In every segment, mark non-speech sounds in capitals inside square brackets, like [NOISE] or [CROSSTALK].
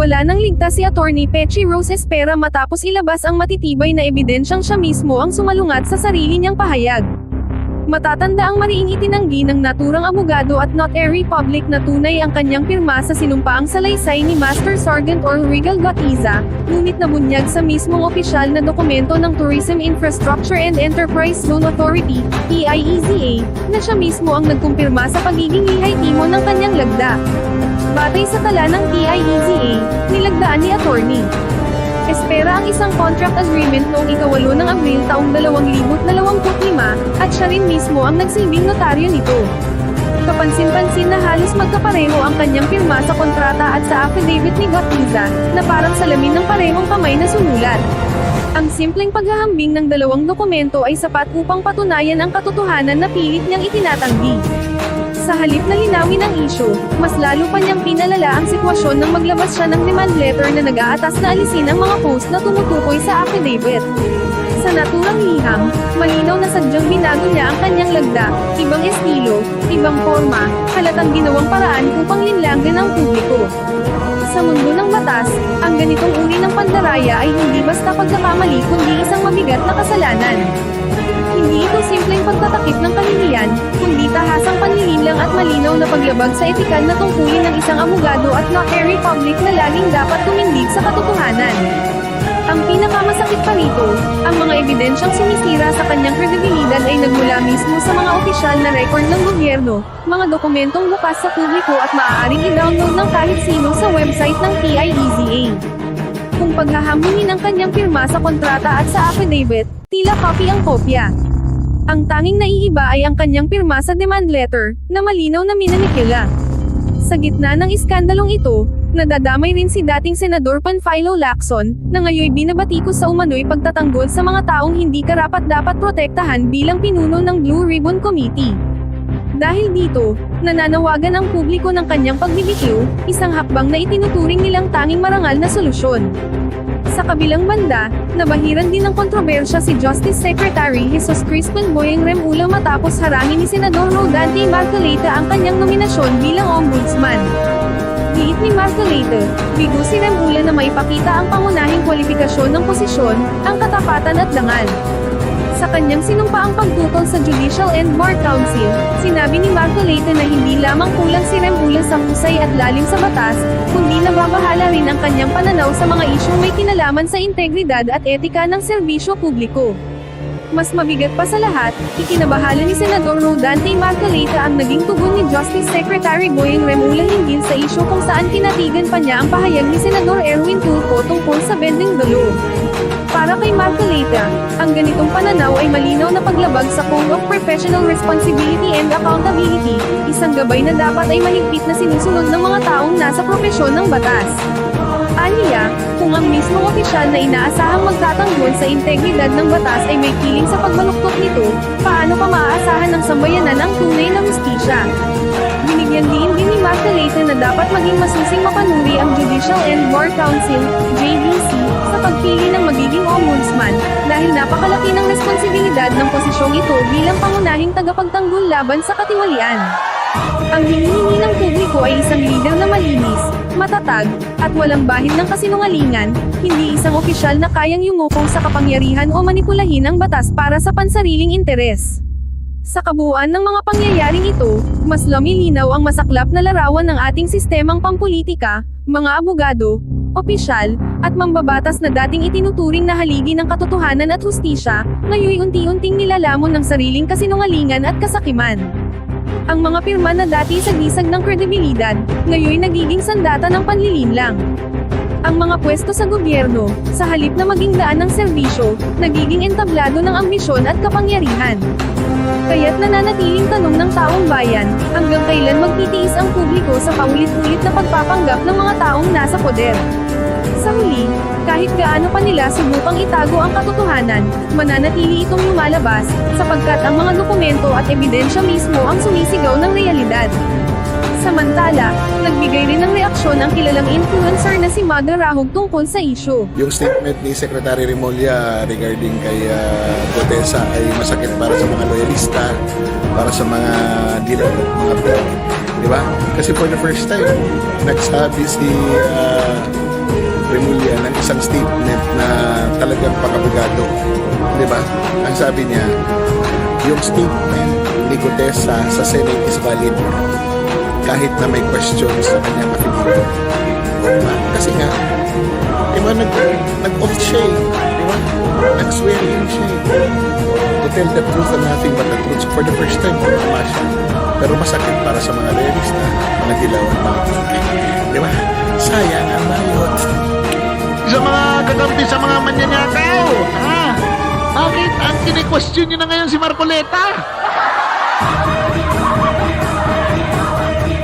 Wala nang ligtas si Attorney Pechi Rose Espera matapos ilabas ang matitibay na ebidensyang siya mismo ang sumalungat sa sarili niyang pahayag. Matatanda ang mariing itinanggi ng naturang abogado at notary public na tunay ang kanyang pirma sa sinumpaang salaysay ni Master Sergeant Orl Regal Gatiza, ngunit nabunyag sa mismong opisyal na dokumento ng Tourism Infrastructure and Enterprise Zone Authority, TIEZA, na siya mismo ang nagkumpirma sa pagiging lihay timo ng kanyang lagda. Batay sa tala ng TIEZA, nilagdaan ni attorney. Espera ang isang contract agreement noong ikawalo ng Abril taong 2025 at siya rin mismo ang nagsilbing notaryo nito. Kapansin-pansin na halos magkapareho ang kanyang pirma sa kontrata at sa affidavit ni Gottiza, na parang salamin ng parehong kamay na sumulat. Ang simpleng paghahambing ng dalawang dokumento ay sapat upang patunayan ang katotohanan na pilit niyang itinatanggi. Sa halip na linawin ang isyo, mas lalo pa niyang pinalala ang sitwasyon nang maglabas siya ng demand letter na nag-aatas na alisin ang mga post na tumutukoy sa affidavit. Sa naturang liham, malinaw na sadyang binago niya ang kanyang lagda, ibang estilo, ibang forma, halatang ginawang paraan upang linlangin ang publiko. Sa mundo ng batas, ang ganitong uri ng pandaraya ay hindi basta pagkakamali kundi isang mabigat na kasalanan. Hindi ito simpleng pagtatakip ng kahihiyan, kundi tahasang panlilinlang at malinaw na paglabag sa etikal na tungkulin ng isang abogado at notary public na laging dapat tumindig sa katotohanan. Ang pinakamasakit pa rito, ang mga ebidensyang sinisira sa kanyang kredibilidad ay nagmula mismo sa mga opisyal na record ng gobyerno, mga dokumentong bukas sa publiko at maaaring i-download ng kahit sino sa website ng TIEZA. Kung paghahambingin ang kanyang pirma sa kontrata at sa affidavit, tila copy ang kopya. Ang tanging naiiba ay ang kanyang pirma sa demand letter, na malinaw na minanikila. Sa gitna ng iskandalong ito, nadadamay rin si dating Senador Panfilo Lacson, na ngayoy binabatikos sa umano'y pagtatanggol sa mga taong hindi karapat-dapat protektahan bilang pinuno ng Blue Ribbon Committee. Dahil dito, nananawagan ang publiko ng kanyang pagbibitiw, isang hakbang na itinuturing nilang tanging marangal na solusyon. Sa kabilang banda, nabahiran din ng kontrobersya si Justice Secretary Jesus Crispin Boyeng Remula matapos harangin ni Senador Rodante Marcoleta ang kanyang nominasyon bilang ombudsman. Giit ni Marcoleta, bigo si Remula na maipakita ang pangunahing kwalifikasyon ng posisyon, ang katapatan at dangal. Sa kanyang sinumpaang pagtutol sa Judicial and Bar Council, sinabi ni Marcoleta na hindi lamang kulang si Remula sa husay at lalim sa batas, kundi nababahala rin ang kanyang pananaw sa mga isyong may kinalaman sa integridad at etika ng serbisyo publiko. Mas mabigat pa sa lahat, ikinabahala ni Senador Rodante Marcoleta ang naging tugon ni Justice Secretary Boyeng Remula hinggil sa isyo kung saan kinatigan pa niya ang pahayag ni Senador Erwin Tulfo tungkol sa bending the law. Para kay Marcoleta, ang ganitong pananaw ay malinaw na paglabag sa Code of Professional Responsibility and Accountability, isang gabay na dapat ay mahigpit na sinusunod ng mga taong nasa propesyon ng batas. Aniya, kung ang mismong opisyal na inaasahang magtatanggol sa integridad ng batas ay may kiling sa pagbaluktot nito, paano pa maaasahan ng sambayanan ang tunay na hustisya? Binigyan din din ni na dapat maging masusing mapanuri ang Judicial and Bar Council, JBC, sa pagpili ng magiging ombudsman, dahil napakalaki ng responsibilidad ng posisyong ito bilang pangunahing tagapagtanggol laban sa katiwalian. Ang hinihingi ng publiko ay isang leader na malinis, matatag, at walang bahid ng kasinungalingan, hindi isang opisyal na kayang yumukong sa kapangyarihan o manipulahin ang batas para sa pansariling interes. Sa kabuuan ng mga pangyayaring ito, mas lumilinaw ang masaklap na larawan ng ating sistemang pampolitika, mga abogado, opisyal, at mambabatas na dating itinuturing na haligi ng katotohanan at hustisya, ngayoy unti-unting nilalamon ng sariling kasinungalingan at kasakiman. Ang mga pirma na dati sagisag ng kredibilidad, ngayoy nagiging sandata ng panlilinlang. Ang mga pwesto sa gobyerno, sa halip na maging daan ng serbisyo, nagiging entablado ng ambisyon at kapangyarihan. Kaya't nananatiling tanong ng taong bayan, hanggang kailan magtitiis ang publiko sa paulit-ulit na pagpapanggap ng mga taong nasa poder. Sa huli, kahit gaano pa nila subukang itago ang katotohanan, mananatili itong lumalabas, sapagkat ang mga dokumento at ebidensya mismo ang sumisigaw ng realidad. Samantala, nagbigay rin ng reaksyon ang kilalang influencer na si Maga Rahog tungkol sa issue. Yung statement ni Secretary Remulla regarding kay uh, Gotesa ay masakit para sa mga loyalista, para sa mga dealer at mga pro. Di ba? Kasi for the first time, nagsabi si uh, Remulla ng isang statement na talagang pakabugado. Di ba? Ang sabi niya, yung statement ni Gutesa sa Senate is valid kahit na may questions sa kanyang affidavit. Diba? Kasi nga, di ba, nag, nag-oath siya eh. Di ba? Nag-swear in siya eh. To tell the truth and nothing but the truth for the first time, tama siya. Pero masakit para sa mga realista, mga dilaw at mga. Di ba? Sayang ang bayot. sa mga kakampi sa mga manyanyakaw. Ha? Bakit ang kini-question nyo na ngayon si Marcoleta?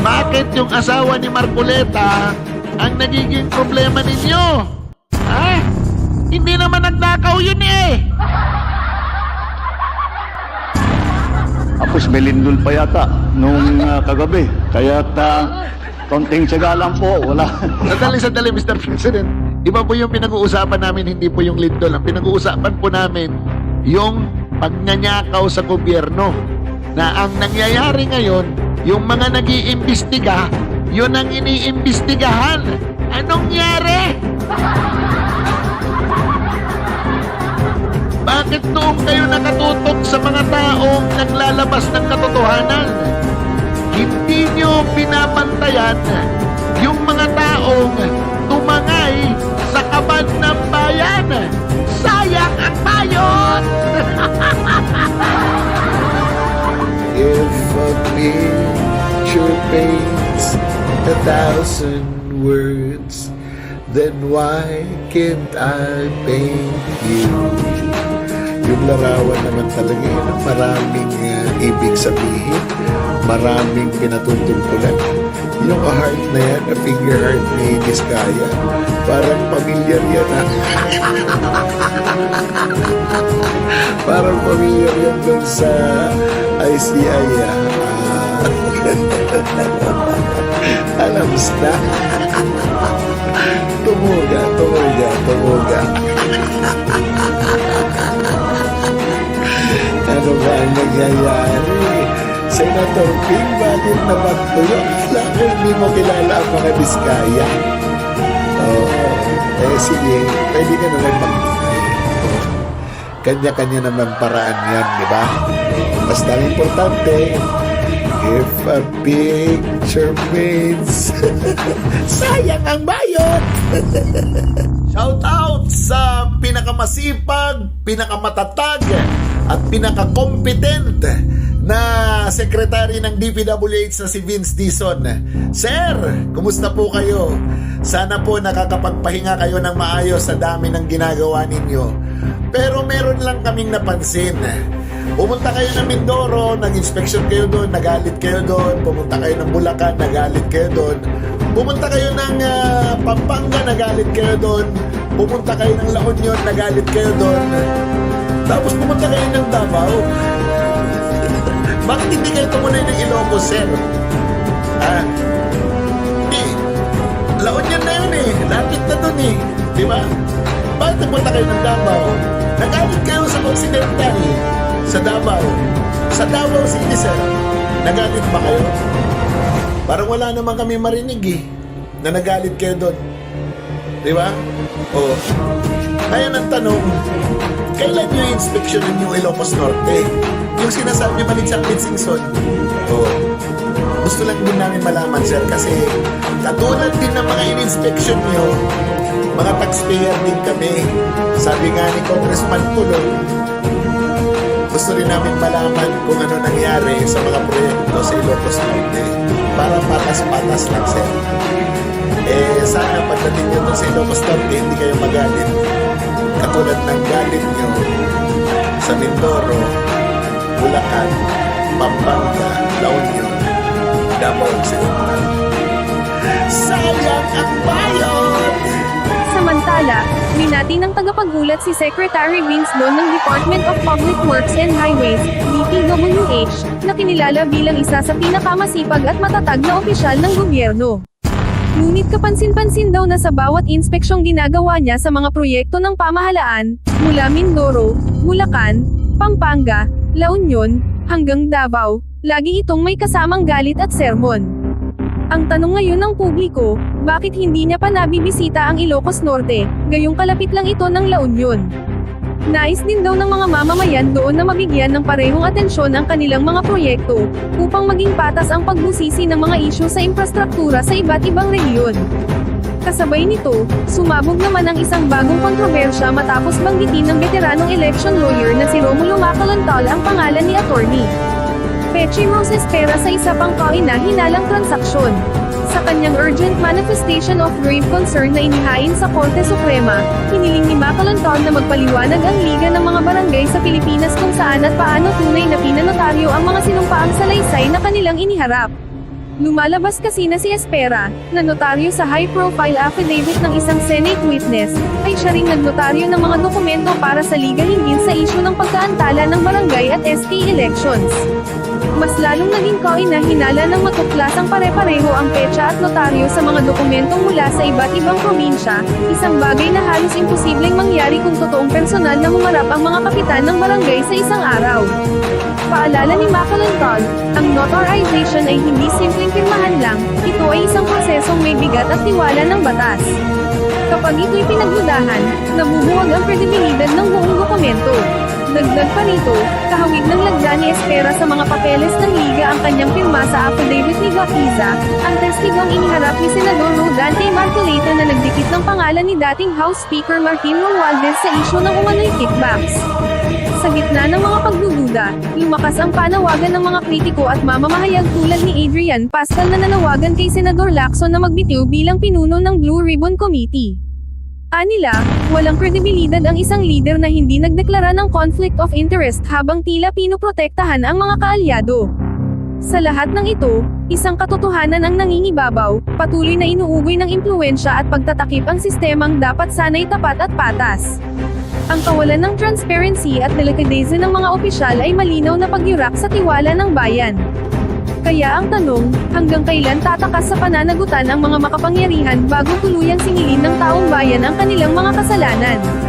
Bakit yung asawa ni Marcoleta ang nagiging problema ninyo? Ha? Hindi naman nagnakaw yun eh. Tapos may lindol pa yata nung ah, kagabi. Kaya ta konting tsaga lang po, wala. [LAUGHS] Sandali, sandali, Mr. President. Iba po yung pinag-uusapan namin, hindi po yung lindol. Ang pinag-uusapan po namin, yung pagnanyakaw sa gobyerno. Na ang nangyayari ngayon, yung mga nag-iimbestiga, yun ang iniimbestigahan. Anong nyari? Bakit noong kayo nakatutok sa mga taong naglalabas ng katotohanan? Hindi nyo pinapantayan yung mga taong tumangay sa kaban ng bayan. Sayang ang bayon! [LAUGHS] If a picture paints a thousand words, then why can't I paint you? Yung larawan naman talaga yun, ang maraming uh, ibig sabihin, maraming pinatutungkulan. Yung heart na yan, a finger heart ni Vizcaya, parang pamilyar yan ah. [LAUGHS] parang pamilyar yan dun sa ICI ah. Ah, Alam na. tumuga, tumuga, tumuga. ano ba ang nangyayari? Senator Ping, bakit naman tuyo? Akala ko hindi mo kilala ang mga Biskaya. Oo. Eh sige, pwede ka naman mag-deny. Kanya-kanya naman paraan yan, di ba? Basta importante, if a picture means [LAUGHS] sayang ang bayot. [LAUGHS] Shout out sa pinakamasipag, pinakamatatag, at pinakakompetent na sekretary ng DPWH na si Vince Dison. Sir, kumusta po kayo? Sana po nakakapagpahinga kayo ng maayos sa dami ng ginagawa ninyo. Pero meron lang kaming napansin. Pumunta kayo ng Mindoro, nag-inspection kayo doon, nagalit kayo doon. Pumunta kayo ng Bulacan, nagalit kayo doon. Pumunta kayo ng ah, Pampanga, nagalit kayo doon. Pumunta kayo ng La Union, nagalit kayo doon. Tapos pumunta kayo ng Davao. Bakit hindi kayo tumunay ng Ilocos, sir? Ah, di, La Union na yun eh. Lapit na doon eh. Di ba? Bakit pumunta kayo ng Davao? Nagalit kayo sa Occidental, sa Davao. Sa Davao City, sir. Nagalit ba kayo? Parang wala naman kami marinig eh. Na nagalit kayo doon. Di ba? O. Kaya ng tanong, kailan nyo inspeksyonin yung Ilocos Norte? Yung sinasabi ni Malit Sanglit Singson. O. Gusto lang din namin malaman, sir, kasi katulad din ng mga in-inspection nyo, mga taxpayer din kami. Sabi nga ni Congressman Tulong, gusto rin namin malaman kung ano nangyari sa mga proyekto sa Ilocos Norte para patas-patas lang, sir. Eh, sana pagdating nyo sa Ilocos Norte, hindi kayo magalit. Katulad ng galit nyo sa Mindoro, Bulacan, Pampanga, La Union, Davao Occidental. Samantala, minati ng tagapagulat si Secretary Don ng Department of Public Works and Highways, DPWH, na kinilala bilang isa sa pinakamasipag at matatag na opisyal ng gobyerno. Ngunit kapansin-pansin daw na sa bawat inspeksyong ginagawa niya sa mga proyekto ng pamahalaan, mula Mindoro, Bulacan, Pampanga, La Union, hanggang Davao, lagi itong may kasamang galit at sermon. Ang tanong ngayon ng publiko, bakit hindi niya pa nabibisita ang Ilocos Norte, gayong kalapit lang ito ng La Union? Nais din daw ng mga mamamayan doon na mabigyan ng parehong atensyon ang kanilang mga proyekto, upang maging patas ang pagbusisi ng mga isyu sa infrastruktura sa iba't ibang rehiyon. Kasabay nito, sumabog naman ang isang bagong kontrobersya matapos banggitin ng veteranong election lawyer na si Romulo Macalontal ang pangalan ni attorney. Pechi Rose Espera sa isa pang kaina-hinalang transaksyon. Sa kanyang urgent manifestation of grave concern na inihain sa Korte Suprema, hiniling ni Macalontal na magpaliwanag ang Liga ng mga barangay sa Pilipinas kung saan at paano tunay na pinanotaryo ang mga sinumpaang salaysay na kanilang iniharap. Lumalabas kasi na si Espera, na notaryo sa high-profile affidavit ng isang Senate witness, ay siya ring nagnotaryo ng mga dokumento para sa liga hinggil sa isyu ng pagkaantala ng barangay at SK elections. Mas lalong naging na hinala ng matuklasang pare-pareho ang petsa at notaryo sa mga dokumentong mula sa iba't ibang probinsya, isang bagay na halos imposibleng mangyari kung totoong personal na humarap ang mga kapitan ng barangay sa isang araw. Paalala ni Macalontal, ang notarization ay hindi simpleng pirmahan lang, ito ay isang prosesong may bigat at tiwala ng batas. Kapag ito'y pinagdudahan, nabubuwag ang kredibilidad ng buong dokumento. Dagdag pa rito, kahawig ng lagda ni Espera sa mga papeles ng Liga ang kanyang pirma sa affidavit ni Gafiza, ang testigong iniharap ni Senador Rodante Marcoleta na nagdikit ng pangalan ni dating House Speaker Martin Romualdez sa isyu ng umano'y kickbacks. Sa gitna ng mga pagdududa, lumakas ang panawagan ng mga kritiko at mamamahayag tulad ni Adrian Pascal na nanawagan kay Senador Lacson na magbitiw bilang pinuno ng Blue Ribbon Committee. Anila, walang kredibilidad ang isang leader na hindi nagdeklara ng conflict of interest habang tila pinoprotektahan ang mga kaalyado. Sa lahat ng ito, isang katotohanan ang nangingibabaw, patuloy na inuugoy ng impluensya at pagtatakip ang sistemang dapat sanay tapat at patas. Ang kawalan ng transparency at delikadeza ng mga opisyal ay malinaw na pagyurak sa tiwala ng bayan. Kaya ang tanong, hanggang kailan tatakas sa pananagutan ang mga makapangyarihan bago tuluyang singilin ng taong bayan ang kanilang mga kasalanan?